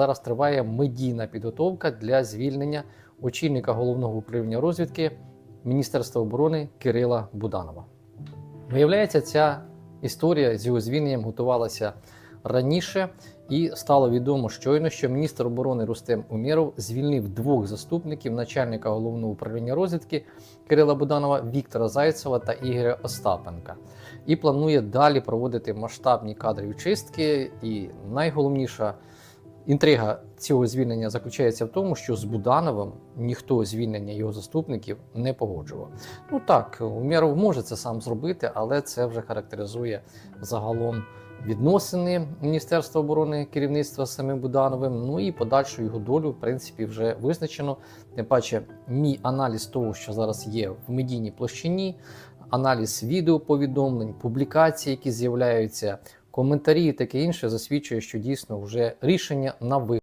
Зараз триває медійна підготовка для звільнення очільника головного управління розвідки Міністерства оборони Кирила Буданова. Виявляється, ця історія з його звільненням готувалася раніше, і стало відомо щойно, що міністр оборони Рустем Умєров звільнив двох заступників начальника головного управління розвідки Кирила Буданова Віктора Зайцева та Ігоря Остапенка. І планує далі проводити масштабні кадрові чистки. І найголовніша інтрига цього звільнення заключається в тому, що з Будановим ніхто звільнення його заступників не погоджував. Ну так, Умєров може це сам зробити, але це вже характеризує загалом відносини Міністерства оборони керівництва самим Будановим. Ну і подальшу його долю, в принципі, вже визначено. Тим паче, мій аналіз того, що зараз є в медійній площині, аналіз відеоповідомлень, публікацій, які з'являються, коментарі і таке інше, засвідчує, що дійсно вже рішення на ви.